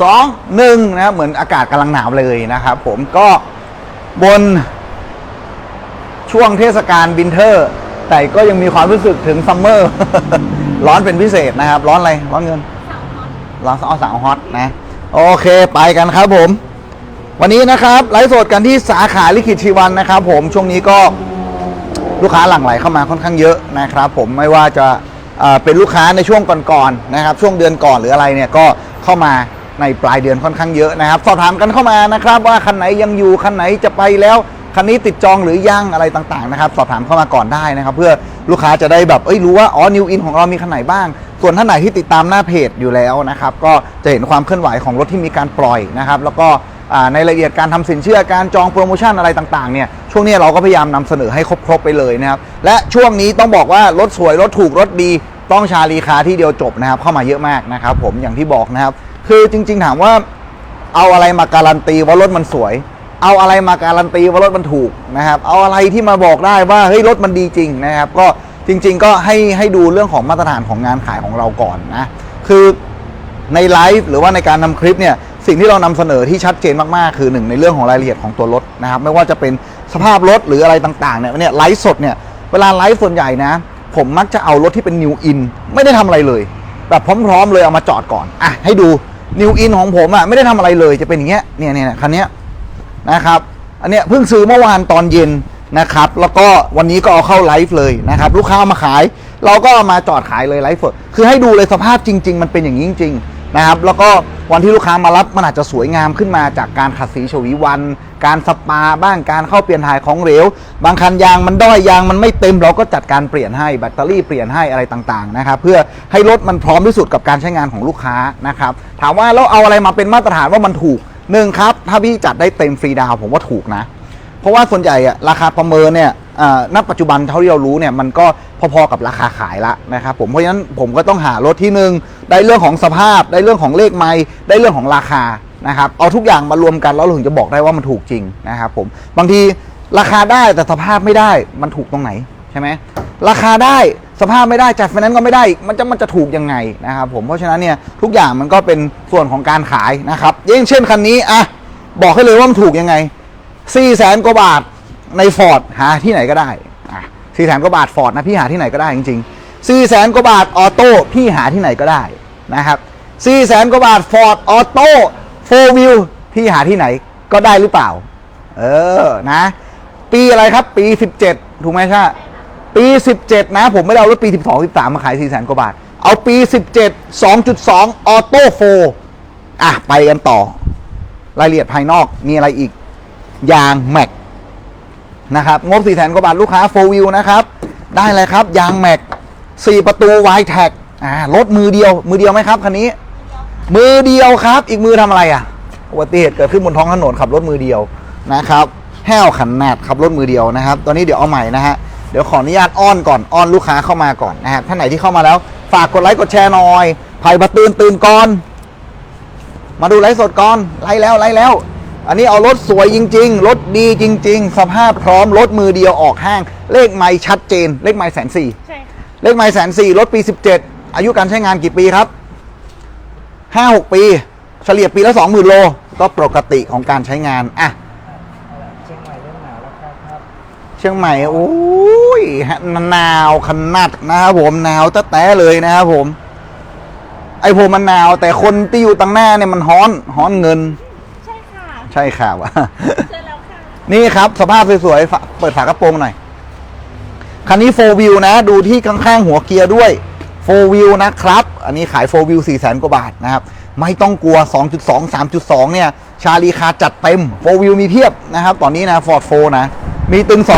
สองหนึ่งนะครับเหมือนอากาศกำลังหนาวเลยนะครับผมก็บนช่วงเทศกาลวินเทอร์ แต่ก็ยังมีความรู้สึกถึงซัมเมอร์ ร้อนเป็นพิเศษนะครับ ร้อนอะไร ร้อนเงินร้อนเอาสาวฮอตนะ โอเคไปกันครับผม วันนี้นะครับ ไลฟ์สดกันที่สาขาลิขิตชีวันนะครับผมช่วงนี้ก็ลูกค้าหลั่งไหลเข้ามาค่อนข้างเยอะนะครับผมไม่ว่าจะเอ่อเป็นลูกค้าในช่วงก่อนๆนะครับ ช่วงเดือนก่อนหรืออะไรเนี่ยก็เข้ามา ในปลายเดือนค่อนข้างเยอะนะครับ สอบถามกันเข้ามานะครับ ว่าคันไหนยังอยู่คันไหนจะไปแล้วคันนี้ติดจองหรือยังอะไรต่างๆนะครับ สอบถามเข้ามาก่อนได้นะครับ เพื่อลูกค้าจะได้แบบเอ้ยรู้ว่าอ๋อนิวอินของเรามีคันไหนบ้าง ส่วนท่านไหนที่ติดตามหน้าเพจอยู่แล้วนะครับ ก็จะเห็นความเคลื่อนไหวของรถที่มีการปล่อยนะครับ แล้วก็ในรายละเอียดการทำสินเชื่อการจองโปรโมชั่นอะไรต่างๆเนี่ยช่วงนี้เราก็พยายามนำเสนอให้ครบๆไปเลยนะครับ และช่วงนี้ต้องบอกว่ารถสวยรถถูกรถดี ต้องชาลีคาที่เดียวจบนะครับ เข้ามาเยอะมากนะครับ ผมอย่างที่บอกนะครับ คือจริง ๆ ถามว่าเอาอะไรมาการันตีว่ารถมันสวย เอาอะไรมาการันตีว่ารถมันถูกนะครับ เอาอะไรที่มาบอกได้ว่าเฮ้ยรถมันดีจริงนะครับ ก็จริง ๆ ก็ให้ให้ดูเรื่องของมาตรฐานของงานขายของเราก่อนนะ คือในไลฟ์หรือว่าในการนำคลิปเนี่ยสิ่งที่เรานำเสนอที่ชัดเจนมากๆ คือหนึ่งในเรื่องของรายละเอียดของตัวรถนะครับ ไม่ว่าจะเป็นสภาพรถหรืออะไรต่างๆเนี่ยเนี่ยไลฟ์สดเนี่ยเวลาไลฟ์ส่วนใหญ่นะ ผมมักจะเอารถที่เป็นนิวอินไม่ได้ทำอะไรเลย แบบพร้อม ๆ เลยเอามาจอดก่อนอะให้ดู นิวอินของผมอะไม่ได้ทำอะไรเลยจะเป็นอย่างเงี้ยเนี่ยเนี่ยคันเนี้ยนะครับ อันเนี้ยเพิ่งซื้อเมื่อวานตอนเย็นนะครับ แล้วก็วันนี้ก็เอาเข้าไลฟ์เลยนะครับ ลูกค้ามาขาย เราก็ามาจอดขายเลยไลฟ์สดคือให้ดูเลยสภาพจริง ๆ มันเป็นอย่างนี้จริงๆนะครับ แล้วก็ วันที่ลูกค้ามารับมันอาจจะสวยงามขึ้นมาจากการขัดสีฉวีวัน การสปาบ้างการเข้าเปลี่ยนถ่ายของเหลว บางคันยางมันด้อยยางมันไม่เต็มเราก็จัดการเปลี่ยนให้แบตเตอรี่เปลี่ยนให้อะไรต่างๆนะครับเพื่อให้รถมันพร้อมที่สุดกับการใช้งานของลูกค้านะครับถามว่าแล้วเอาอะไรมาเป็นมาตรฐานว่ามันถูกหนึ่งครับถ้าพี่จัดได้เต็มฟรีดาวผมว่าถูกนะ เพราะว่าส่วนใหญ่อะราคาประเมินเนี่ย ณปัจจุบันเท่าที่เรารู้เนี่ยมันก็พอๆกับราคาขายละนะครับผมเพราะฉะนั้นผมก็ต้องหารถที่หนึ่งได้เรื่องของสภาพ ได้เรื่องของเลขไม้ได้เรื่องของราคานะครับเอาทุกอย่างมารวมกันแล้วเราถึงจะบอกได้ว่ามันถูกจริงนะครับผมบางทีราคาได้แต่สภาพไม่ได้มันถูกตรงไหนใช่ไหมราคาได้สภาพไม่ได้จัดไฟแนนซ์ก็ไม่ได้มันจะมันจะถูกยังไงนะครับผมเพราะฉะนั้นเนี่ยทุกอย่างมันก็เป็นส่วนของการขายนะครับอย่างเช่นคันนี้อะบอกให้เลยว่ามันถูกยังไงสี่แสนกว่าบาท ในฟอร์ดหาที่ไหนก็ได้สี่แสนกว่าบาทฟอร์ดนะพี่หาที่ไหนก็ได้จริงๆสี่แสนกว่าบาทออโต้พี่หาที่ไหนก็ได้นะครับสี่แสนกว่าบาทฟอร์ดออโต้โฟวิวพี่หาที่ไหนก็ได้หรือเปล่า เออนะ ปีอะไรครับปี 17 ถูกไหมใช่ปี 17 นะ ผมไม่ได้เอารถปี 12 13 มาขาย4แสนกว่าบาท เอาปี 17 2.2 ออโต้โฟอะ ไปกันต่อ รายละเอียดภายนอกมีอะไรอีก ยางแม็ก นะครับ งบ4แสนกว่าบาทลูกค้าโฟวิวนะครับ ได้เลยครับ ยางแม็ก4ประตูไวแท็กอ่ารถมือเดียว มือเดียวไหมครับคันนี้ มือเดียวครับ อีกมือทำอะไรอะอุบัติเหตุเกิดขึ้นบนท้องถนนขับรถมือเดียวนะครับแห้วขันนาดขับรถมือเดียวนะครับ ตอนนี้เดี๋ยวเอาใหม่นะฮะ เดี๋ยวขออนุญาตอ้อนก่อน อ้อนลูกค้าเข้ามาก่อนนะครับท่านไหนที่เข้ามาแล้ว ฝากกดไลค์กดแชร์หน่อยไผ่ประตื่นตื่นก่อน มาดูไลฟ์สดก่อน ไล่แล้วไล่แล้ว อันนี้เอารถสวยจริง ๆ รถดีจริง ๆ สภาพพร้อมรถมือเดียวออกห้าง เลขไม่ชัดเจน เลขไม่แสนสี่ใช่ค่ะเลขไม่แสนสี่รถปี 17 อายุการใช้งานกี่ปีครับ 5-6 ปี เฉลี่ยปีละ 20,000 โล ก็ปกติของการใช้งานอะเชียงใหม่เริ่มหนาวแล้วครับครับเชียงใหม่โอ้ยหนาวขนาดนะครับผมหนาวตะแต่เลยนะครับผม ไอผมมันหนาว แต่คนที่อยู่ตังหน้าเนี่ยมันฮ้อนฮ้อนเงิน ใช่ค่ะใช่ค่ะวะเจอแล้วค่ะนี่ครับ สภาพสวยๆฝาเปิดฝากระโปรงหน่อย คันนี้4 wheel นะ ดูที่ข้างๆหัวเกียร์ด้วย4 wheel นะครับ อันนี้ขาย4 wheel 4 0 0 0 0 0กว่าบาทนะครับ ไม่ต้องกลัว 2.2 3.2 เนี่ย ชาลีคาจัดเต็ม4 wheel มีเพียบนะครับ ตอนนี้นะ Ford 4นะ มีตึง 2.0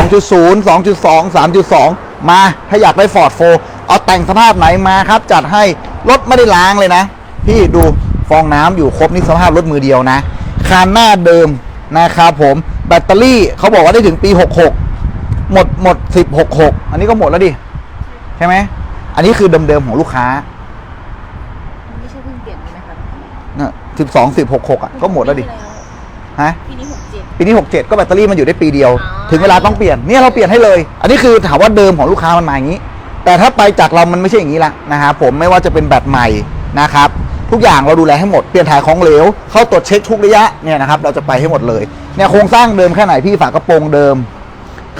2.2 3.2 มาถ้าอยากได้ Ford 4เอาแต่งสภาพไหนมาครับ จัดให้รถไม่ได้ล้างเลยนะ พี่ดูฟองน้ำอยู่ครบนี่สภาพรถมือเดียวนะ คานหน้าเดิมนะครับผมแบตเตอรี่เขาบอกว่าได้ถึงปี 66 หมดหมดสิบหกหกอันนี้ก็หมดแล้วดิ ใช่ไหม อันนี้คือเดิมๆของลูกค้าไม่ใช่เพิ่งเปลี่ยนนะคะน่ะสิบสองสิบหกหกอะก็หมดแล้วดิฮะ ปีนี้หกเจ็ด ปีนี้หกเจ็ดก็แบตเตอรี่มันอยู่ได้ปีเดียว อ๋อ ถึงเวลาต้องเปลี่ยนเนี่ยเราเปลี่ยนให้เลย อันนี้คือถามว่าเดิมของลูกค้ามันมาอย่างนี้ แต่ถ้าไปจากเรามันไม่ใช่อย่างนี้ละนะครับผมไม่ว่าจะเป็นแบตใหม่นะครับ ทุกอย่างเราดูแลให้หมดเปลี่ยนถ่ายของเหลว เข้าตรวจเช็คทุกระยะเนี่ยนะครับเราจะไปให้หมดเลยเนี่ยโครงสร้างเดิมแค่ไหนพี่ฝากระโปรงเดิม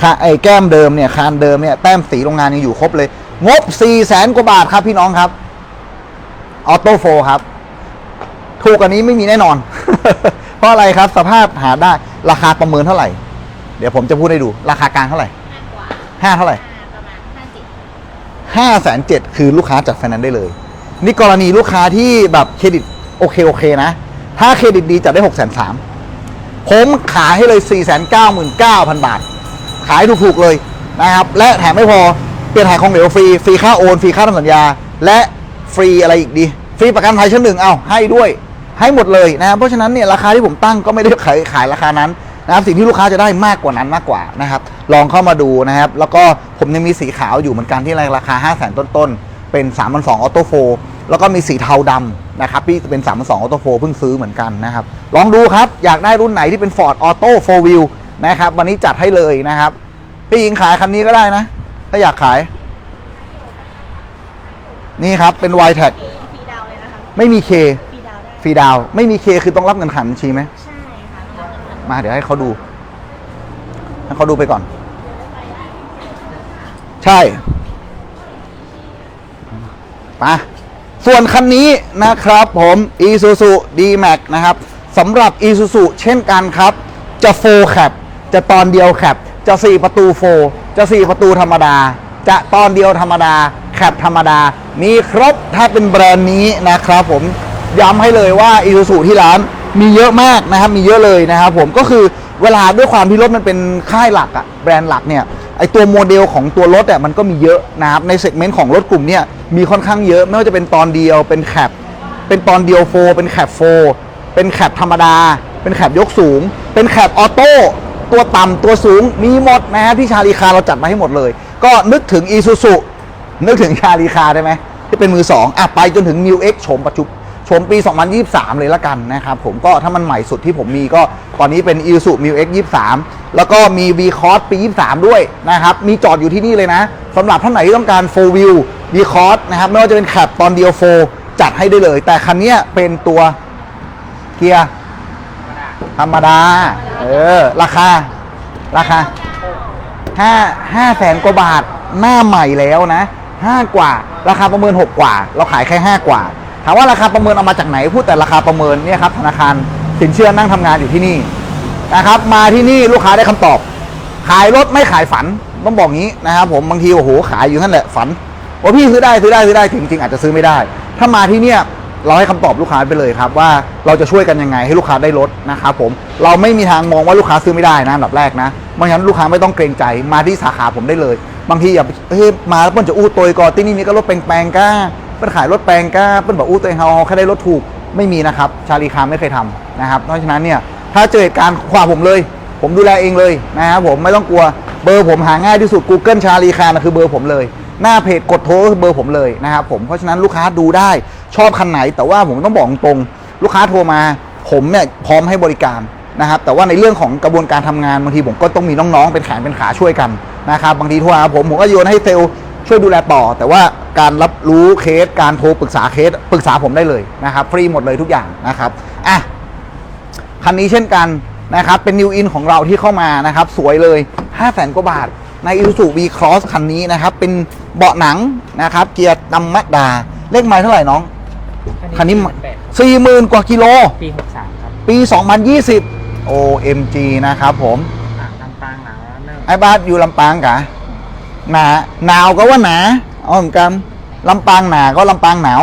ค่ะไอ้แก้มเดิมเนี่ยคานเดิมเนี่ยแต้มสีโรงงานยังอยู่ครบเลย งบ4ี่แสนกว่าบาทครับพี่น้องครับออโต้โฟครับ ถูกกว่านี้ไม่มีแน่นอน เพราะอะไรครับสภาพหาได้ราคาประเมินเท่าไหร่ เดี๋ยวผมจะพูดให้ดู ราคากลางเท่าไหร่มากกว่าห้าเท่าไหร่ห้าประมาณห้าสิบห้าแสนเจ็ดคือลูกค้าจัดไฟแนนซ์ได้เลย นี่กรณีลูกค้าที่แบบเครดิตโอเคโอเคนะ ถ้าเครดิตดีจัดได้หกแสนสามผมขายให้เลย4ี่แสนเก้าหมื่นเก้าพันบาท ขายถูกๆเลยนะครับ และแถมไม่พอ เปลี่ยนถ่ายของเหลวฟรี ฟรีค่าโอน ฟรีค่าทำสัญญา และฟรีอะไรอีกดี ฟรีประกันภัยชั้นหนึ่งเอาให้ด้วย ให้หมดเลยนะครับเพราะฉะนั้นเนี่ยราคาที่ผมตั้งก็ไม่ได้ขายขายราคานั้นนะครับ สิ่งที่ลูกค้าจะได้มากกว่านั้นมากกว่านะครับ ลองเข้ามาดูนะครับ แล้วก็ผมยังมีสีขาวอยู่เหมือนกันที่ราคา 5 0 0 0 0 0ต้นๆ เป็น3 2 0 0ออโต้โฟแล้วก็มีสีเทาดำนะครับพี่เป็น3 2 0 0ออโต้โฟเพิ่งซื้อเหมือนกันนะครับ ลองดูครับอยากได้รุ่นไหนที่เป็น Ford Auto 4 Wheel นะครับ วันนี้จัดให้เลยนะครับ พี่หญิงขายคันนี้ก็ได้นะ ถ้าอยากขาย นี่ครับเป็น y t a g ฟรีดาวเลยนะคะไม่มี K ฟรีดาวได้ฟรีดาวน์ไม่มี K คือต้องรับเงินผ่านบัญชีไหมใช่ค่ะต้องรับเงินมาเดี๋ยวให้เขาดูให้เขาดูไปก่อน ใช่ มาส่วนคันนี้นะครับผม Isuzu D-Max นะครับสำหรับ Isuzu เช่นกันครับ จะ4แคปจะตอนเดียวแคปจะ 4 ประตู4จะ 4 ประตูธรรมดา จะตอนเดียวธรรมดาแคปธรรมดา มีครบถ้าเป็นแบรนด์นี้นะครับผมย้ำให้เลยว่า Isuzu ที่ร้านมีเยอะมากนะครับ มีเยอะเลยนะครับผมก็คือเวลาด้วยความที่รถมันเป็นค่ายหลักอะแบรนด์หลักเนี่ยไอตัวโมเดลของตัวรถอะมันก็มีเยอะนะครับในเซกเมนต์ของรถกลุ่มเนี่ย มีค่อนข้างเยอะ ไม่ว่าจะเป็นตอนเดียวเป็นแคปเป็นตอนเดียวโฟร์เป็นแคปโฟร์เป็นแคปธรรมดา เป็นแคปยกสูง เป็นแคปออโต้ตัวต่ำตัวสูงมีหมดนะฮะที่ชาลีคาเราจัดมาให้หมดเลย ก็นึกถึงอีซูซุนึกถึงชาลีคาได้ไหมที่เป็นมือสองอะไปจนถึงมิวเอ็กโฉมปัจจุ บันโฉมปี 2023 เลยละกันนะครับผมก็ถ้ามันใหม่สุดที่ผมมีก็ตอนนี้เป็น Isuzu New X 23 แล้วก็มี V Cross ปี 23 ด้วยนะครับ มีจอดอยู่ที่นี่เลยนะสำหรับท่านไหนที่ต้องการ4 Wheel V Cross นะครับ ไม่ว่าจะเป็นแคปตอนเดียว4จัดให้ได้เลย แต่คันนี้เป็นตัวเกียร์ธรรมดา เออ ราคา ราคาห้าห้าแสนกว่าบาทหน้าใหม่แล้วนะห้ากว่า ราคาประเมินหกกว่า เราขายแค่ห้ากว่า ถามว่าราคาประเมินเอามาจากไหนพูดแต่ราคาประเมินเนี่ยครับธนาคารสินเชื่อนั่งทำงานอยู่ที่นี่นะครับ มาที่นี่ลูกค้าได้คำตอบ ขายรถไม่ขายฝันต้องบอกงี้นะครับผมบางทีโอ้โหขายอยู่นั่นแหละฝันว่าพี่ซื้อได้ซื้อได้ซื้อได้จริงๆอาจจะซื้อไม่ได้ ถ้ามาที่เนี่ยเราให้คำตอบลูกค้าไปเลยครับว่าเราจะช่วยกันยังไงให้ลูกค้าได้รถนะครับผมเราไม่มีทางมองว่าลูกค้าซื้อไม่ได้นะอันดับแรกนะเพราะฉะนั้นลูกค้าไม่ต้องเกรงใจมาที่สาขาผมได้เลย บางทีอย่าเฮ้ยมาแล้วเปิ้ลจะอู้ตัวก่อนที่นี่มีก็รถแปลงๆก้า เปิ้ลขายรถแปลงก้าเปิ้ลบอกอู้ตัวเฮาแค่ได้รถถูกไม่มีนะครับ ชาลีคาไม่เคยทำนะครับเพราะฉะนั้นเนี่ยถ้าเจอเหตุการณ์ขวาผมเลย ผมดูแลเองเลยนะครับผมไม่ต้องกลัวเบอร์ผมหาง่ายที่สุด Google ชาลีคานะคือเบอร์ผมเลย หน้าเพจกดโทรก็คือเบอร์ผมเลยนะครับผมเพราะฉะนั้นลูกค้าดูได้ชอบคันไหน แต่ว่าผมต้องบอกตรงลูกค้าโทรมาผมเนี่ยพร้อมให้บริการนะครับแต่ว่าในเรื่องของกระบวนการทำงานบางทีผมก็ต้องมีน้องๆเป็นแขนเป็นขาช่วยกันนะครับบางทีโทรหาผมผมก็โยนให้เซลล์ ช่วยดูแลต่อ แต่ว่าการรับรู้เคสการโทรปรึกษาเคสปรึกษาผมได้เลยนะครับ ฟรีหมดเลยทุกอย่างนะครับอะคันนี้เช่นกันนะครับเป็นนิวอินของเราที่เข้ามานะครับ สวยเลย 5 0 0แสนกว่าบาท ใน Isuzu V Cross คันนี้นะครับ เป็นเบาะหนังนะครับ เกียร์ดำมัดดา เลขไม้เท่าไหร่น้อง คันนี้แปดสี่หมื่นกว่ากิโล ปีหกสามครับ ปี 2020 OMG นะครับผมอ่างลำปางหนาวเนิ่มไอ้บ้านอยู่ลำปางกะ หนาหนาวก็ว่าหนาเอาเหมือนกันลำปางหนาก็ลำปางหนาว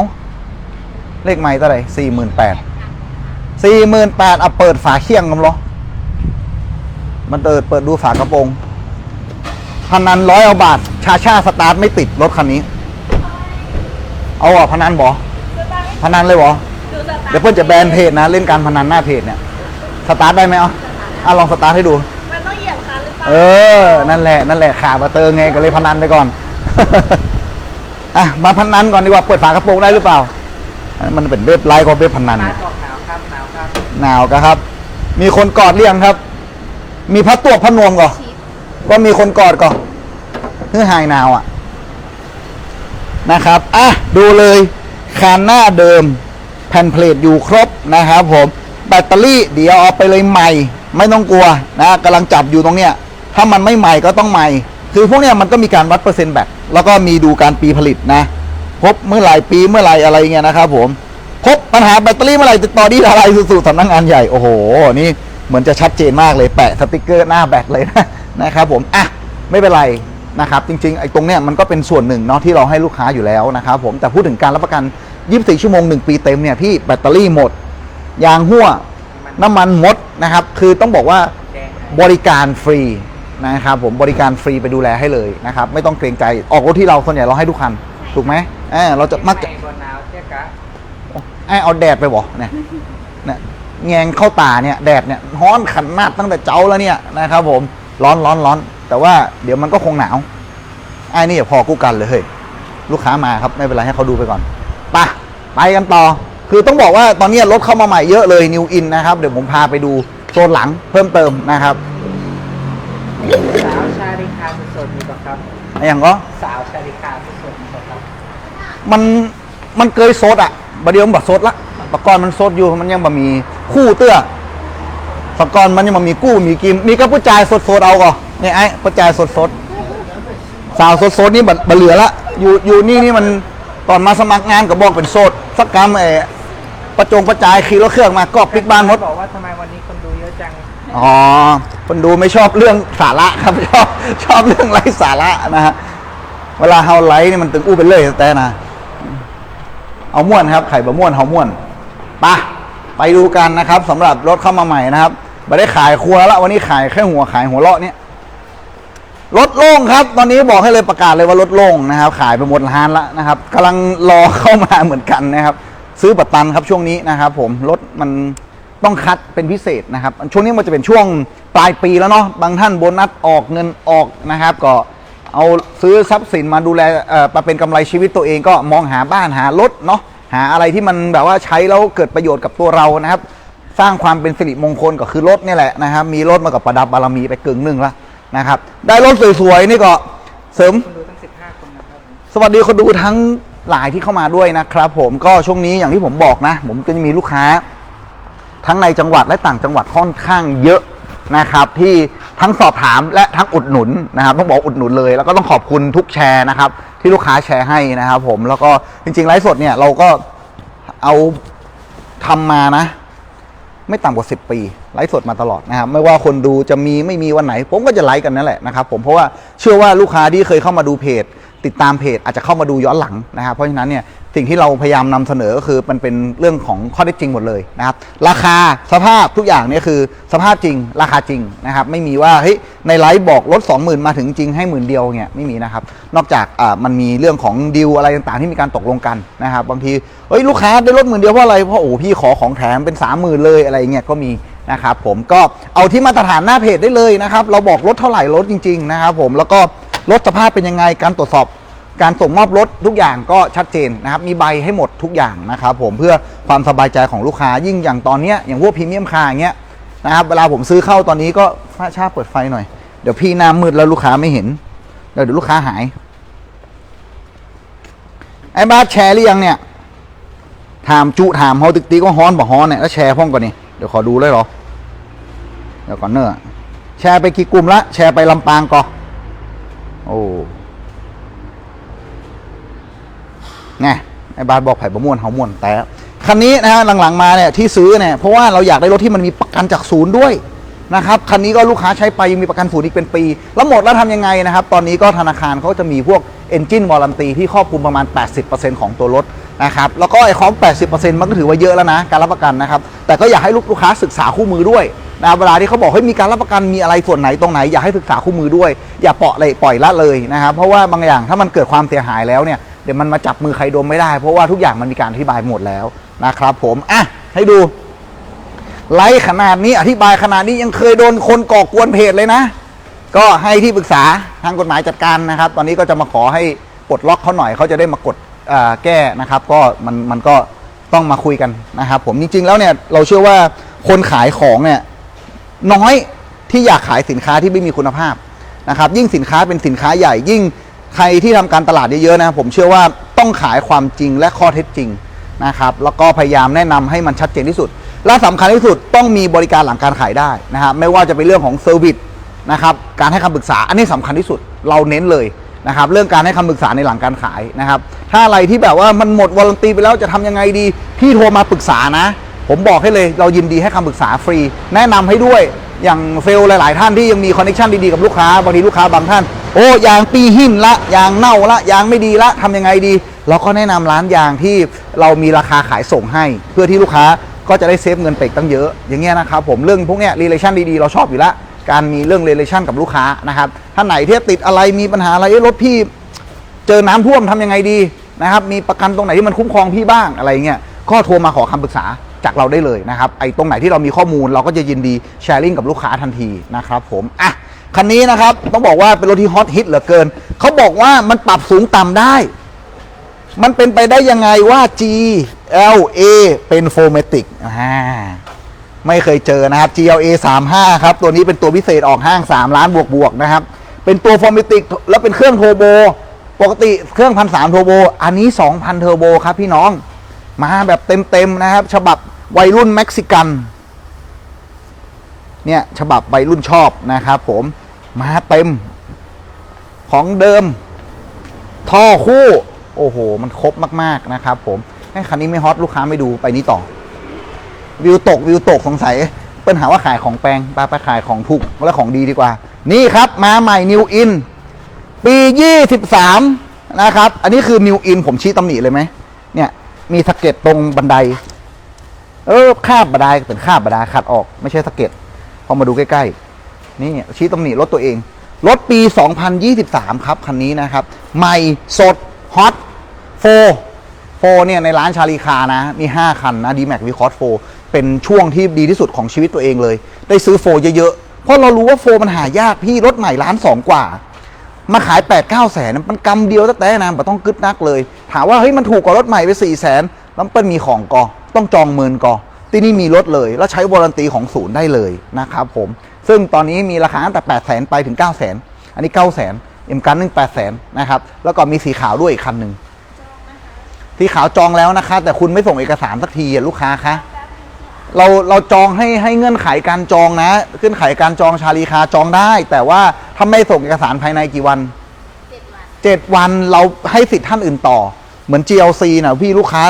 เลขไม้เท่าไหร่สี่หมื่นแปดสี่หมื่นแปดเอาเปิดฝาเคียงกันเหรอมันเปิดเปิดดูฝากระโปรงพนันร้อยเอาบาท ชาชาสตาร์ทไม่ติดรถคันนี้ เอาอะพนันบอพนันเลยบอเดี๋ยวเพื่อนจะแบนเพจนะ เล่นการพนันหน้าเพจเนี่ย สตาร์ทได้ไหมเอะอะลองสตาร์ทให้ดู เหยียบคันหรือเปล่าเออ นั่นแหละ นั่นแหละขามาเติงไงก็เลยพนันไปก่อน อะ มาพนันก่อนดีกว่า เปิดฝากระโปรงได้หรือเปล่าอันนั้นมันเป็นเว็บไลน์ของเว็บพนันบ้านบอกหนาวครับ หนาวครับ หนาวกะครับ มีคนกอดเรียงครับ มีพัดตวกพัดนวมก่อนว่ามีคนกอดก่อนเพื่อหายหนาวอะ นะครับ อะ ดูเลยคานหน้าเดิม แผ่นเพลทอยู่ครบนะครับผม แบตเตอรี่เดี๋ยวเอาไปเลยใหม่ ไม่ต้องกลัวนะกำลังจับอยู่ตรงเนี้ย ถ้ามันไม่ใหม่ก็ต้องใหม่ คือพวกเนี้ยมันก็มีการวัดเปอร์เซ็นต์แบตแล้วก็มีดูการปีผลิตนะพบเมื่อไหร่ปีเมื่อไหร่อะไรเงี้ยนะครับผมพบปัญหาแบตเตอรี่เมื่อไหร่ติดต่อที่อะไรสู่สำนักงานใหญ่โอ้โหนี่เหมือนจะชัดเจนมากเลยแปะสติกเกอร์หน้าแบตเลยนะนะครับผมอะไม่เป็นไรนะครับจริงๆไอ้ตรงเนี้ยมันก็เป็นส่วนหนึ่งเนาะที่เราให้ลูกค้าอยู่แล้วนะครับผมแต่พูดถึงการรับประกัน 24 ชั่วโมง 1 ปีเต็มเนี่ยพี่แบตเตอรี่หมด ยางหัวน้ำมันหมดนะครับคือต้องบอกว่าบริการฟรี นะครับผมบริการฟรีไปดูแลให้เลยนะครับ ไม่ต้องเกรงใจออกรถที่เราส่วนใหญ่เราให้ทุกคัน ถูกไหมเออเราจะมักจะไบนหนาวเจ๊กะไอ้เอาแดดไปบ่เนี่ยเนี่ยแงงเข้าตาเนี่ยแดดเนี่ยร้อนขันมากตั้งแต่เจ้าแล้วเนี่ยนะครับผมร้อนร้อนร้อน แต่ว่าเดี๋ยวมันก็คงหนาวไอ้นี่พอกู้กันเลยเฮ้ยลูกค้ามาครับไม่เป็นไรให้เขาดูไปก่อนไปะไปกันต่อ คือต้องบอกว่าตอนนี้รถเข้ามาใหม่เยอะเลยนิวอินนะครับ เดี๋ยวผมพาไปดูโซนหลังเพิ่มเติมนะครับ สาวชาลิคาสดๆมีปะครับอย่างก็สาวชาลิคาสดๆมีปะครับมันมันเกยโซดอะบดเดียวมันบดโซดละปกรณ์มันโซดอยู่มันยังบะมีคู่เตื้อปกรณ์มันยังบะมีกู้มีกิมมีก็ผู้จ่ายสดโซดเอาก่อนนี่ไอ้ผู้จ่ายสดสดสาวสดสดนี่บัดบะเหลือละอยู่อยู่นี่นี่มันตอนมาสมัครงานก็บอกเป็นโซดสักกรรมเออประจงประจายขี่รถเครื่องมาก็ปิดบ้านหมดบอกว่าทำไมวันนี้คนดูเยอะจัง อ๋อ คนดูไม่ชอบเรื่องสาระครับชอบชอบเรื่องไร้สาระนะฮะ เวลาเฮาไลฟ์นี่มันตึงอู้เป็นเรื่อยแต่นะ เอาม่วนครับ ไข่บะม่วนเฮาม่วนไปะไปดูกันนะครับสำหรับรถเข้ามาใหม่นะครับไม่ได้ขายครัวแล้ววันนี้ขายแค่หัวขายหัวเลาะเนี่ยรถโล่งครับ ตอนนี้บอกให้เลยประกาศเลยว่ารถโล่งนะครับ ขายไปหมดร้านแล้วนะครับกำลังรอเข้ามาเหมือนกันนะครับ ซื้อปัตตันครับช่วงนี้นะครับ ผมรถมัน ต้องคัดเป็นพิเศษนะครับ ช่วงนี้มันจะเป็นช่วงปลายปีแล้วเนาะบางท่านโบนัสออกเงินออกนะครับ ก็เอาซื้อทรัพย์สินมาดูแลเอ่อมาเป็นกำไรชีวิตตัวเองก็มองหาบ้านหารถเนาะหาอะไรที่มันแบบว่าใช้แล้วเกิดประโยชน์กับตัวเรานะครับ สร้างความเป็นสิริมงคลก็คือรถนี่แหละนะครับ มีรถมากับประดับบารมีไปกึ่งหนึ่งแล้วนะครับ ได้รถสวยๆนี่ก็เสริมคนดูตั้ง15คนนะครับสวัสดีคนดูทั้งหลายที่เข้ามาด้วยนะครับ ผมก็ช่วงนี้อย่างที่ผมบอกนะ ผมก็จะมีลูกค้า ทั้งในจังหวัดและต่างจังหวัดค่อนข้างเยอะนะครับ ที่ทั้งสอบถามและทั้งอุดหนุนนะครับต้องบอกอุดหนุนเลย แล้วก็ต้องขอบคุณทุกแชร์นะครับ ที่ลูกค้าแชร์ให้นะครับ ผมแล้วก็จริงๆไลฟ์สดเนี่ยเราก็เอาทำมานะ ไม่ต่ำกว่า 10 ปีไลฟ์สดมาตลอดนะครับ ไม่ว่าคนดูจะมีไม่มีวันไหน ผมก็จะไลฟ์กันนั่นแหละนะครับ ผมเพราะว่าเชื่อว่าลูกค้าที่เคยเข้ามาดูเพจติดตามเพจอาจจะเข้ามาดูย้อนหลังนะครับเพราะฉะนั้นเนี่ย สิ่งที่เราพยายามนำเสนอก็คือมันเป็นเรื่องของข้อเท็จจริงหมดเลยนะครับ ราคาสภาพทุกอย่างเนี่ยคือสภาพจริง ราคาจริงนะครับ ไม่มีว่าเฮ้ยในไลฟ์บอกลด20,000 มาถึงจริงให้หมื่นเดียวเนี่ยไม่มีนะครับ นอกจากมันมีเรื่องของดีลอะไรต่างๆ ที่มีการตกลงกันนะครับบางทีเฮ้ยลูกค้าได้ลดหมื่นเดียวเพราะอะไรเพราะโอ้พี่ขอของแถมเป็น30,000เลยอะไรเงี้ยก็มีนะครับผมก็เอาที่มาตรฐานหน้าเพจได้เลยนะครับ เราบอกรถเท่าไหร่รถจริง ๆ นะครับผมแล้วก็รถสภาพเป็นยังไงการตรวจสอบ การส่งมอบรถทุกอย่างก็ชัดเจนนะครับ มีใบให้หมดทุกอย่างนะครับผมเพื่อความสบายใจของลูกค้ายิ่งอย่างตอนเนี้ยอย่างพวกพรีเมียมคาร์อย่างเงี้ยนะครับเวลาผมซื้อเข้าตอนนี้ก็ฟ้าชาเปิดไฟหน่อย เดี๋ยวพี่หน้ามืดแล้วลูกค้าไม่เห็นเดี๋ยวเดี๋ยวลูกค้าหาย ไอ้บ้าแชร์หรือยังเนี่ย ถามจุถามเฮาตึกตีก็ฮ้อนบ่ฮ้อนเนี่ยแล้วแชร์พ่องก่อนนี่เดี๋ยวขอดูเลยเหรอ เดี๋ยวก่อนเนอะแชร์ไปกี่กลุ่มละ แชร์ไปลำปางก่อโอ้ ไงไอ้บาสบอกไผ่บะม่วนเฮาม่วนแต่คันนี้นะฮะหลังๆมาเนี่ยที่ซื้อเนี่ยเพราะว่าเราอยากได้รถที่มันมีประกันจากศูนย์ด้วยนะครับคันนี้ก็ลูกค้าใช้ไปยังมีประกันศูนย์อีกเป็นปี แล้วหมดแล้วทำยังไงนะครับ ตอนนี้ก็ธนาคารเขาจะมีพวก Engine Warranty ที่ครอบคลุมประมาณ 80%ของตัวรถนะครับแล้วก็ไอ้ของ80%มันก็ถือว่าเยอะแล้วนะ การรับประกันนะครับ แต่ก็อยากให้ลูกค้าศึกษาคู่มือด้วยนะเวลาที่เขาบอกเฮ้ยมีการรับประกันมีอะไรส่วนไหนตรงไหนอยากให้ศึกษาคู่มือด้วย อย่าเปาะเลยปล่อยละเลยนะครับเพราะว่าบางอย่างถ้ามันเกิดความเสียหายแล้วเนี่ย เดี๋ยวมันมาจับมือใครดมไม่ได้ เพราะว่าทุกอย่างมันมีการอธิบายหมดแล้วนะครับผมอะให้ดูไลฟ์ขนาดนี้อธิบายขนาดนี้ยังเคยโดนคนก่อกวนเพจเลยนะ ก็ให้ที่ปรึกษาทางกฎหมายจัดการนะครับ ตอนนี้ก็จะมาขอให้ปลดล็อกเขาหน่อยเขาจะได้มากดแก้นะครับ ก็มันมันก็ต้องมาคุยกันนะครับ ผมจริงๆแล้วเนี่ยเราเชื่อว่าคนขายของเนี่ยน้อยที่อยากขายสินค้าที่ไม่มีคุณภาพนะครับ ยิ่งสินค้าเป็นสินค้าใหญ่ยิ่ง ใครที่ทำการตลาดเยอะๆนะผมเชื่อว่าต้องขายความจริงและข้อเท็จจริงนะครับแล้วก็พยายามแนะนำให้มันชัดเจนที่สุด และสำคัญที่สุดต้องมีบริการหลังการขายได้นะครับไม่ว่าจะเป็นเรื่องของเซอร์วิสนะครับการให้คำปรึกษาอันนี้สำคัญที่สุดเราเน้นเลยนะครับเรื่องการให้คำปรึกษาในหลังการขายนะครับถ้าอะไรที่แบบว่ามันหมดวารันตีไปแล้วจะทำยังไงดีพี่โทรมาปรึกษานะ ผมบอกให้เลยเรายินดีให้คำปรึกษาฟรี แนะนำให้ด้วย อย่างเซลล์หลาย ๆ ท่านที่ยังมีคอนเนคชันดี ๆ กับลูกค้าบางทีลูกค้าบางท่าน โอ้ยางปีหินละยางเน่าละยางไม่ดีละทำยังไงดี เราก็แนะนำร้านยางที่เรามีราคาขายส่งให้ เพื่อที่ลูกค้าก็จะได้เซฟเงินไปกตั้งเยอะ อย่างเงี้ยนะครับผมเรื่องพวกเนี้ยรีเลชั่นดี ๆ เราชอบอยู่ล้วการมีเรื่องรีเลชั่นกับลูกค้านะครับท่านไหนที่ติดอะไรมีปัญหาอะไรรถพี่เจอน้ำท่วมทำยังไงดีนะครับมีประกันตรงไหนที่มันคุ้มครองพี่บ้างอะไรเงี้ยก็โทรมาขอคำปรึกษา จากเราได้เลยนะครับไอ้ตรงไหนที่เรามีข้อมูลเราก็จะยินดีแชร์ลิงกับลูกค้าทันทีนะครับผมอะคันนี้นะครับต้องบอกว่าเป็นรถที่ฮอตฮิตเหลือเกินเขาบอกว่ามันปรับสูงต่ำได้ มันเป็นไปได้ยังไงว่า G L A เป็นโฟเมติกอ่าไม่เคยเจอนะครับ GLA 35 ครับ ตัวนี้เป็นตัวพิเศษออกห้าง 3 ล้านบวกบวกๆนะครับ เป็นตัวฟอร์มิติกแล้วเป็นเครื่องโทโบ ปกติเครื่องพันสามโทโบ อันนี้ 2,000เทอร์โบครับพี่น้อง มาแบบเต็มๆนะครับ ฉบับวัยรุ่นเม็กซิกัน เนี่ยฉบับวัยรุ่นชอบนะครับผมมาเต็ม ของเดิม ท่อคู่ โอ้โห มันครบมากๆนะครับผมให้คันนี้ไม่ฮอตลูกค้าไม่ดูไปนี้ต่อ วิวตกวิวตกสงสัยเปิ้นหาว่าขายของแปลงป้าไปขายของถูกและของดีดีกว่า นี่ครับมาใหม่นิวอินปี 23 นะครับ อันนี้คือนิวอินผมชี้ตำหนิเลยไหม มีสะเก็ดตรงบันได เออคาบบันไดเป็นคาบบันไดขัดออกไม่ใช่สะเก็ดพอมาดูใกล้ๆ นี่ชี้ตำหนิรถตัวเอง รถปี 2023 ครับ คันนี้นะครับ ใหม่สดฮอตโฟโฟเนี่ย ในร้านชาลีคานะ มี 5 คันนะ d m a x v c o s 4เป็นช่วงที่ดีที่สุดของชีวิตตัวเองเลย ได้ซื้อโฟเยอะๆ เพราะเรารู้ว่าโฟมันหายากพี่รถใหม่ล้านสองกว่า มาขาย 8 9 แสนมันกำเดียวแต่แต่นะมันต้องกึดนักเลย ถามว่าเฮ้ยมันถูกกว่ารถใหม่ไป4แสนแล้วเปิ้ลมีของกอต้องจองหมื่นกอที่นี่มีรถเลย แล้วใช้วารันตีของศูนย์ได้เลยนะครับผม ซึ่งตอนนี้มีราคาตั้งแต่8แสนไปถึง9แสนอันนี้9แสนเอ็มกันหนึ่ง8แสนนะครับ แล้วก็มีสีขาวด้วยอีกคันหนึ่งสีขาวจองแล้วนะคะ แต่คุณไม่ส่งเอกสารสักทีอะลูกค้าคะเราเราจองให้ให้เงื่อนไขการจองนะเงื่อนไขการจองชาลีคาจองได้ แต่ว่าถ้าไม่ส่งเอกสารภายในกี่วันเจ็ดวัน7วันเราให้สิทธิ์ท่านอื่นต่อ เหมือน GLC นะพี่ลูกค้า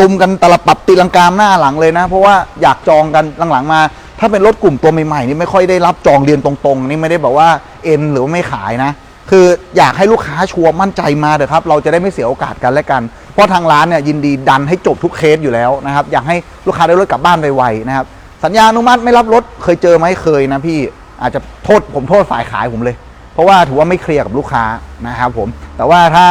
ลุมกันตลปับตีลังกามหน้าหลังเลยนะ เพราะว่าอยากจองกันหลังๆมา ถ้าเป็นรถกลุ่มตัวใหม่ๆนี่ไม่ค่อยได้รับจองเรียนตรงๆ นี่ไม่ได้บอกว่าเอ็นหรือว่าไม่ขายนะ คืออยากให้ลูกค้าชัวร์มั่นใจมาเถอะครับ เราจะได้ไม่เสียโอกาสกันและกัน เพราะทางร้านเนี่ยยินดีดันให้จบทุกเคสอยู่แล้วนะครับอยากให้ลูกค้าได้รถกลับบ้านไวๆนะครับสัญญาอนุมัติไม่รับรถเคยเจอไหมเคยนะพี่อาจจะโทษผมโทษฝ่ายขายผมเลย เพราะว่าถือว่าไม่เคลียร์กับลูกค้านะครับผมแต่ว่าถ้า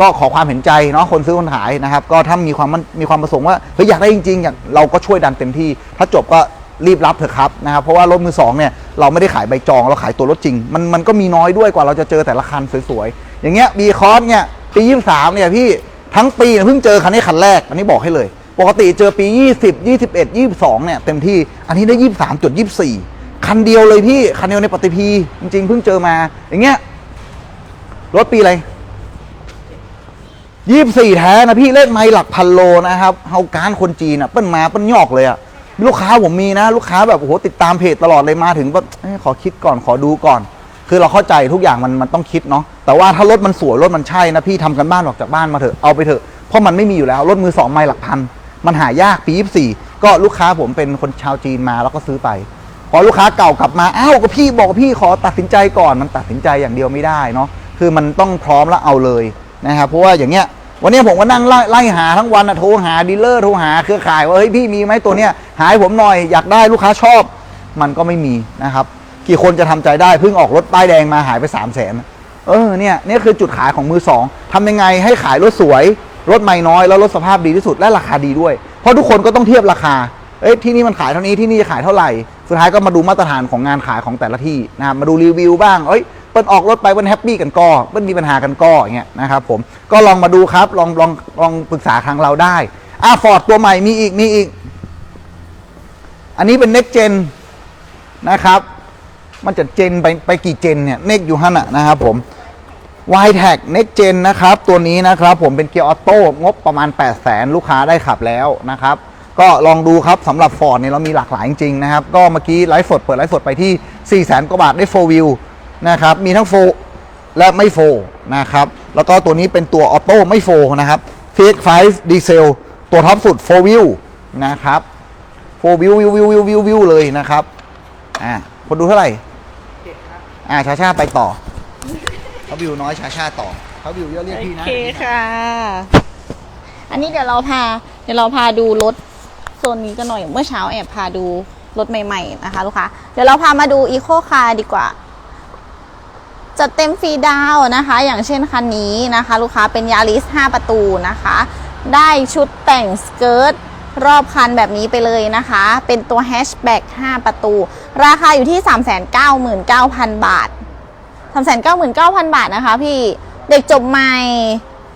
ก็ขอความเห็นใจเนาะคนซื้อคนขายนะครับ ก็ถ้ามีความมันมีความประสงค์ว่าเฮ้ยอยากได้จริงๆอย่างเราก็ช่วยดันเต็มที่ ถ้าจบก็รีบรับเถอะครับนะครับเพราะว่ารถมือสองเนี่ยเราไม่ได้ขายใบจองเราขายตัวรถจริง มันมันก็มีน้อยด้วยกว่าเราจะเจอแต่ละคันสวยๆอย่างเงี้ยบีคอสเนี่ยปียี่สามเนี่ยพี่ทั้งปีเนี่ยเพิ่งเจอคันนี้คันแรกอันนี้บอกให้เลย ปกติเจอปี 20 21 22เนี่ยเต็มที่อันนี้ได้ 23.24 คันเดียวเลยพี่คันเดียวในปฏิพีจริงๆเพิ่งเจอมาอย่างเงี้ยรถปีอะไร 24แท้นะพี่เลขไม่หลักพันโลนะครับเฮาการคนจีนอะเปิ้นมาเปิ้นยอกเลยอะลูกค้าผมมีนะ ลูกค้าแบบโอ้โหติดตามเพจตลอดเลยมาถึงแบบขอคิดก่อนขอดูก่อน คือเราเข้าใจทุกอย่างมันมันต้องคิดเนาะแต่ว่าถ้ารถมันสวยรถมันใช่นะพี่ทำกันบ้านออกจากบ้านมาเถอะเอาไปเถอะเพราะมันไม่มีอยู่แล้วรถมือสองไม่หลักพันมันหายากปี24ก็ลูกค้าผมเป็นคนชาวจีนมาแล้วก็ซื้อไป พอลูกค้าเก่ากลับมาอ้าวก็พี่บอกว่าพี่ขอตัดสินใจก่อนมันตัดสินใจอย่างเดียวไม่ได้เนาะคือมันต้องพร้อมแล้วเอาเลยนะครับเพราะว่าอย่างเงี้ย วันนี้ผมก็นั่งไล่ไล่หาทั้งวันอะโทรหาดีลเลอร์โทรหาเครือข่ายว่าเฮ้ยพี่มีไหมตัวเนี้ยหายผมหน่อยอยากได้ลูกค้าชอบ มันก็ไม่มีนะครับ กี่คนจะทำใจได้เพิ่งออกรถป้ายแดงมาหายไป3 0 0แสนเออเนี่ยนี่คือจุดขายของมือสองทำยังไงให้ขายรถสวย รถไม่น้อยแล้วรถสภาพดีที่สุดและราคาดีด้วย เพราะทุกคนก็ต้องเทียบราคาเอ้ยที่นี่มันขายเท่านี้ที่นี่จะขายเท่าไหร่ สุดท้ายก็มาดูมาตรฐานของงานขายของแต่ละที่นะครับมาดูรีวิวบ้างเอ้ย เปิ้ลออกรถไปเปิ้ลแฮปปี้กันก็เปิ้ลมีปัญหากันก็อย่างเงี้ยนะครับผมก็ลองมาดูครับลองลองลองปรึกษาทางเราได้อะฟอร์ดตัวใหม่มีอีกมีอีก อันนี้เป็น next gen นะครับมันจะเจนไปไปกี่เจนเนี่ยเนกอยู่ฮันอะนะครับผม y t e c Next Gen นะครับ ตัวนี้นะครับผมเป็นเกียร์ออโต้งบประมาณ 8 0 0แสนลูกค้าได้ขับแล้วนะครับ ก็ลองดูครับสำหรับ Ford เนี่ยเรามีหลากหลายจริงๆนะครับ ก็เมื่อกี้ไลฟ์สดเปิดไลฟ์สดไปที่ 4 0 0แสนกว่าบาทได้4 View นะครับ มีทั้ง4และไม่4นะครับ แล้วก็ตัวนี้เป็นตัวออโต้ไม่4นะครับ TX5 ดีเซลตัวท็อปสุด4 View นะครับ4 View View View View View View เลยนะครับ อ่าคนดูเท่าไหร่เจ็ดครับอ่าชาชาไปต่อเขาวิวน้อยชาชาต่อเขาวิวเยอะเรียกโอพี่นะเคค่ะ อันนี้เดี๋ยวเราพา เดี๋ยวเราพาดูรถโซนนี้กันหน่อยเมื่อเช้าแอบพาดูรถใหม่ ๆ นะคะ ลูกค้า เดี๋ยวเราพามาดูอีโคคาร์ดีกว่า จัดเต็มฟรีดาวนะคะ อย่างเช่นคันนี้นะคะ ลูกค้าเป็นยาริส5ประตูนะคะ ได้ชุดแต่งสเกิร์ตรอบคันแบบนี้ไปเลยนะคะ เป็นตัวแฮชแบ็ก5ประตู ราคาอยู่ที่ 399,000 บาท 399,000 บาทนะคะพี่เด็กจบใหม่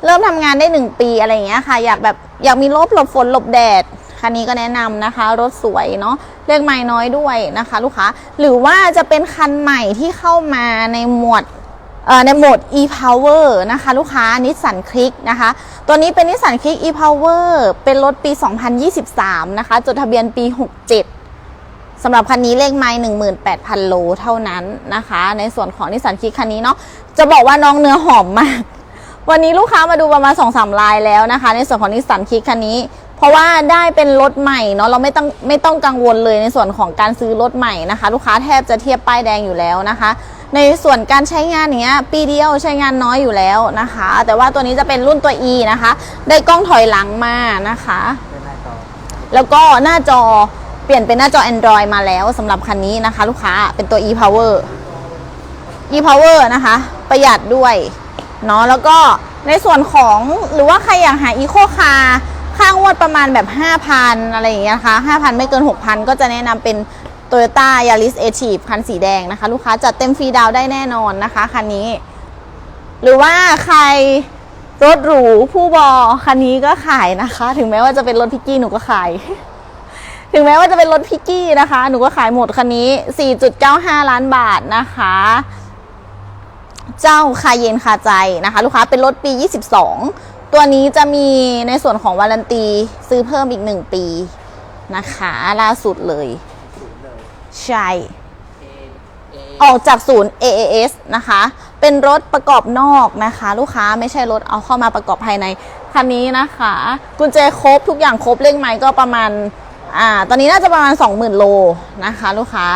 เริ่มทำงานได้ 1 ปีอะไรอย่างเงี้ยค่ะ อยากแบบอยากมีลบหลบฝนหลบแดด คันนี้ก็แนะนำนะคะ รถสวยเนาะเลขไม่น้อยด้วยนะคะ ลูกค้าหรือว่าจะเป็นคันใหม่ที่เข้ามาในหมวดในโหมด e-power นะคะ ลูกค้านิสสันคลิกนะคะ ตัวนี้เป็นนิสสันคลิก e-power เป็นรถปี 2023 นะคะ จดทะเบียนปี 67สำหรับคันนี้เลขไมล์18,000 โลเท่านั้นนะคะ ในส่วนของนิสสันคลิกคันนี้เนาะจะบอกว่าน้องเนื้อหอมมาก วันนี้ลูกค้ามาดูประมาณ2อสลายแล้วนะคะ ในส่วนของนิสสันคลิกคันนี้ เพราะว่าได้เป็นรถใหม่เนาะเราไม่ต้องไม่ต้องกังวลเลยในส่วนของการซื้อรถใหม่นะคะ ลูกค้าแทบจะเทียบป้ายแดงอยู่แล้วนะคะ ในส่วนการใช้งานเงี้ยปีเดียวใช้งานน้อยอยู่แล้วนะคะ แต่ว่าตัวนี้จะเป็นรุ่นตัว E นะคะ ได้กล้องถอยหลังมานะคะ แล้วก็หน้าจอเปลี่ยนเป็นหน้าจอ Android มาแล้วสำหรับคันนี้นะคะ ลูกค้าเป็นตัว e-power e-power นะคะ ประหยัดด้วยเนาะแล้วก็ในส่วนของหรือว่าใครอยากหา eco car ค่างวดประมาณแบบ 5,000 อะไรอย่างเงี้ยนะคะ 5,000 ไม่เกิน 6,000 ก็จะแนะนำเป็น Toyota Yaris a t i v คันสีแดงนะคะ ลูกค้าจัดเต็มฟรีดาวได้แน่นอนนะคะ คันนี้ หรือว่าใครรถหรูผู้บอคันนี้ก็ขายนะคะ ถึงแม้ว่าจะเป็นรถพิกกี้หนูก็ขาย ถึงแม้ว่าจะเป็นรถพิกกี้นะคะ หนูก็ขายหมดคันนี้ 4.95 ล้านบาทนะคะ เจ้าคาเยนคาใจนะคะ ลูกค้าเป็นรถปี 22 ตัวนี้จะมีในส่วนของวารันตีซื้อเพิ่มอีก 1 ปีนะคะล่าสุดเลย ใช่ ออกจากศูนย์ AAS นะคะ เป็นรถประกอบนอกนะคะ ลูกค้าไม่ใช่รถเอาเข้ามาประกอบภายใน คันนี้นะคะ กุญแจครบทุกอย่างครบเลขไม้ก็ประมาณอ่าตอนนี้น่าจะประมาณ 20,000 โลนะคะ ลูกค้า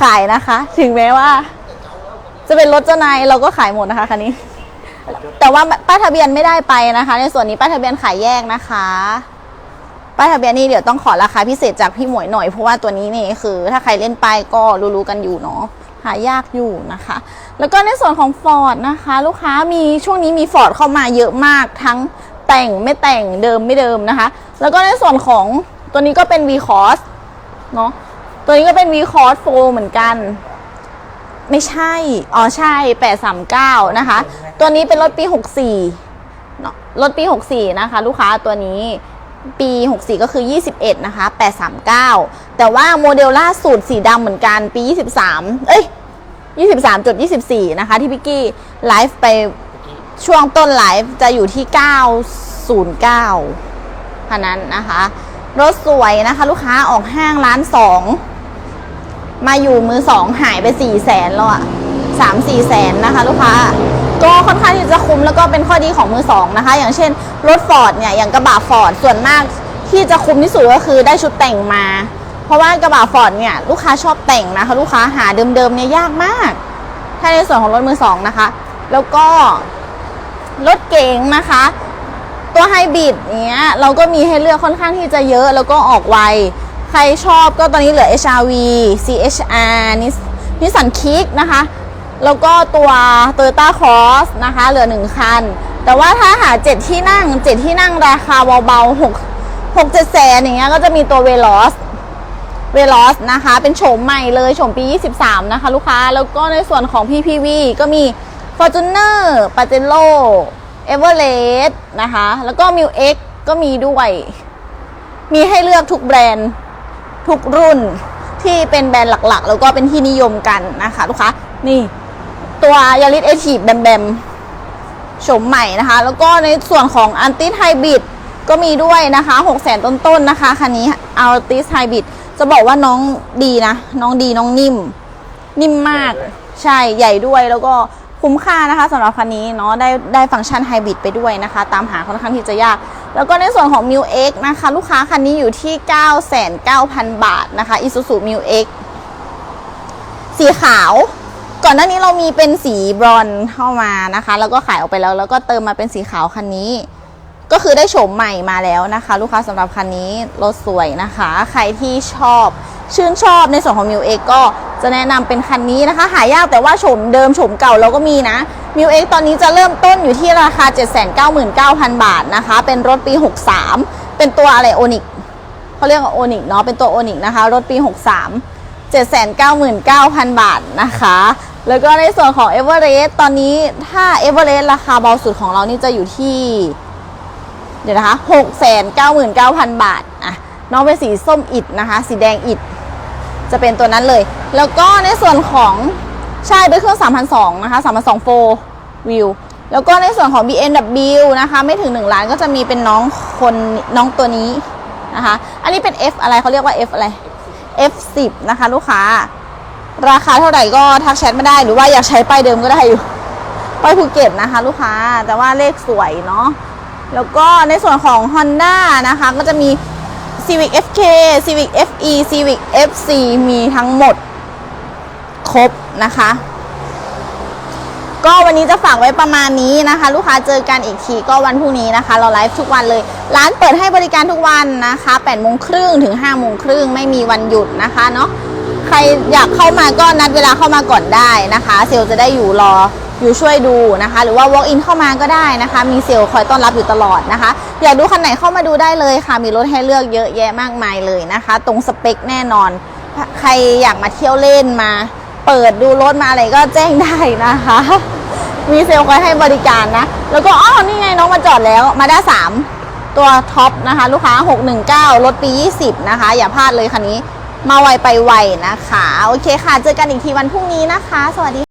ขายนะคะ ถึงแม้ว่า จะเป็นรถเจ้านายเราก็ขายหมดนะคะคันนี้ แต่ว่าป้ายทะเบียนไม่ได้ไปนะคะ ในส่วนนี้ป้ายทะเบียนขายแยกนะคะป้ายทะเบียนนี่เดี๋ยวต้องขอราคาพิเศษจากพี่หมวยหน่อยเพราะว่าตัวนี้นี่คือ ถ้าใครเล่นไปายก็รู้ๆกันอยู่เนาะหายากอยู่นะคะ แล้วก็ในส่วนของ Ford นะคะ ลูกค้ามีช่วงนี้มี Ford เข้ามาเยอะมากทั้งแต่งไม่แต่งเดิมไม่เดิมนะคะ แล้วก็ในส่วนของตัวนี้ก็เป็น V Cross เนาะตัวนี้ก็เป็น V Cross 4เหมือนกัน ไม่ใช่ อ๋อใช่ 839 นะคะ ตัวนี้เป็นรถปี 64เนอะรถปี 64 นะคะ ลูกค้าตัวนี้ปี 64 ก็คือ 21 นะคะ 839 แต่ว่าโมเดลล่าสุดสีดำเหมือนกันปี 23 เอ้ย 23.24 นะคะ ที่พี่กี้ไลฟ์ไปช่วงต้นไลฟ์จะอยู่ที่ 909คันนั้นนะคะ รถสวยนะคะ ลูกค้าออกห้างร้านสอง มาอยู่มือสองหายไปสี่แสนแล้วอะสามสี่แสนนะคะ ลูกค้าก็ค่อนข้างที่จะคุ้มแล้วก็เป็นข้อดีของมือสองนะคะ อย่างเช่นรถฟอร์ดเนี่ยอย่างกระบะฟอร์ดส่วนมากที่จะคุ้มที่สุดก็คือได้ชุดแต่งมา เพราะว่ากระบะฟอร์ดเนี่ยลูกค้าชอบแต่งนะคะลูกค้าหาเดิมๆเนี่ยยากมาก ถ้าในส่วนของรถมือสองนะคะ แล้วก็รถเก๋งนะคะ ตัวไฮบริดเนี้ยเราก็มีให้เลือกค่อนข้างที่จะเยอะแล้วก็ออกไว ใครชอบก็ตอนนี้เหลือ HRV CHR นิสนิสันคิกนะคะ แล้วก็ตัว Toyota Cross นะคะ เหลือ 1 คัน แต่ว่าถ้าหา 7 ที่นั่ง 7 ที่นั่งราคาเบาๆ6 6 7แสนอย่างเงี้ยก็จะมีตัว Veloz เวลอสนะคะ เป็นโฉมใหม่เลยโฉมปี 23 นะคะ ลูกค้าแล้วก็ในส่วนของ PPV ก็มี Fortuner p a j e r o Everest นะคะ แล้วก็ m i l X ก็มีด้วย มีให้เลือกทุกแบรนด์ ทุกรุ่นที่เป็นแบรนด์หลักๆ แล้วก็เป็นที่นิยมกันนะคะลูกค้านี่ตัวยาริสเอทีฟแบมแบมโฉมใหม่นะคะ แล้วก็ในส่วนของอันติ h ไฮบริดก็มีด้วยนะคะ6 0 0 0 0ต้นๆนะคะ คันนี้อัลติ h ไฮบริดจะบอกว่าน้องดีนะ น้องดีน้องนิ่ม นิ่มมากใช่ใหญ่ด้วยแล้วก็คุ้มค่านะคะสำหรับคันนี้เนาะได้ได้ฟังก์ชันไฮบริดไปด้วยนะคะ ตามหาค่อนข้างที่จะยาก แล้วก็ในส่วนของ m ิ x นะคะ ลูกค้าคันนี้อยู่ที่ 99,000 บาทนะคะ Isuzu m ิ x สีขาว ก่อนหน้านี้เรามีเป็นสีบรอนเข้ามานะคะ แล้วก็ขายออกไปแล้ว แล้วก็เติมมาเป็นสีขาวคันนี้ ก็คือได้โฉมใหม่มาแล้วนะคะ ลูกค้าสำหรับคันนี้รถสวยนะคะ ใครที่ชอบชื่นชอบในส่วนของมิวเอ็กก็จะแนะนำเป็นคันนี้นะคะ หายากแต่ว่าโฉมเดิมโฉมเก่าเราก็มีนะมิวเอ็กตอนนี้จะเริ่มต้นอยู่ที่ราคา 799,000 บาทนะคะ เป็นรถปี 63 เป็นตัวอะไรโอนิกเขาเรียกว่าโอนิกเนาะเป็นตัวโอนิกนะคะ รถปี 63 799,000 บาทนะคะ แล้วก็ในส่วนของ e v e r e s t ตอนนี้ถ้า e v e r e s t ราคาเบาสุดของเรานี่จะอยู่ที่ เดี๋ยวนะคะหกแสนเก้าหมื่นเก้าพันบาทอะน้องเป็นสีส้มอิดนะคะ สีแดงอิดจะเป็นตัวนั้นเลย แล้วก็ในส่วนของใช่เป็นเครื่อง3 0 0นะคะ3 0 0 4วิวแล้วก็ในส่วนของ BMW นะคะ ไม่ถึง 1 ล้านก็จะมีเป็นน้องคนน้องตัวนี้นะคะ อันนี้เป็น F อะไรเขาเรียกว่า F อะไร F10 นะคะ ลูกค้า ราคาเท่าไหร่ก็ทักแชทไมาได้หรือว่าอยากใช้ป้ายเดิมก็ได้อยู่ป้ายภูเก็ตนะคะ ลูกค้าแต่ว่าเลขสวยเนาะ แล้วก็ในส่วนของ Honda นะคะ ก็จะมี Civic FK Civic FE Civic FC มีทั้งหมดครบนะคะ ก็วันนี้จะฝากไว้ประมาณนี้นะคะ ลูกค้าเจอกันอีกทีก็วันพรุ่งนี้นะคะ เราไลฟ์ทุกวันเลย ร้านเปิดให้บริการทุกวันนะคะ8โมงครึ่งถึง5โมงครึ่งไม่มีวันหยุดนะคะเนาะใครอยากเข้ามาก็นัดเวลาเข้ามาก่อนได้นะคะ เซลจะได้อยู่รอ อยู่ช่วยดูนะคะ หรือว่า walk in เข้ามาก็ได้นะคะ มีเซลล์คอยต้อนรับอยู่ตลอดนะคะ อยากดูคันไหนเข้ามาดูได้เลยค่ะ มีรถให้เลือกเยอะแยะมากมายเลยนะคะ ตรงสเปคแน่นอน ใครอยากมาเที่ยวเล่นมา เปิดดูรถมาอะไรก็แจ้งได้นะคะ มีเซลล์คอยให้บริการนะ แล้วก็อ๋อนี่ไงน้องมาจอดแล้วมาได้สามตัวท็อปนะคะ ลูกค้า 619 รถปี 20 นะคะ อย่าพลาดเลยคันนี้ มาไวไปไวนะคะ โอเคค่ะ เจอกันอีกทีวันพรุ่งนี้นะคะ สวัสดี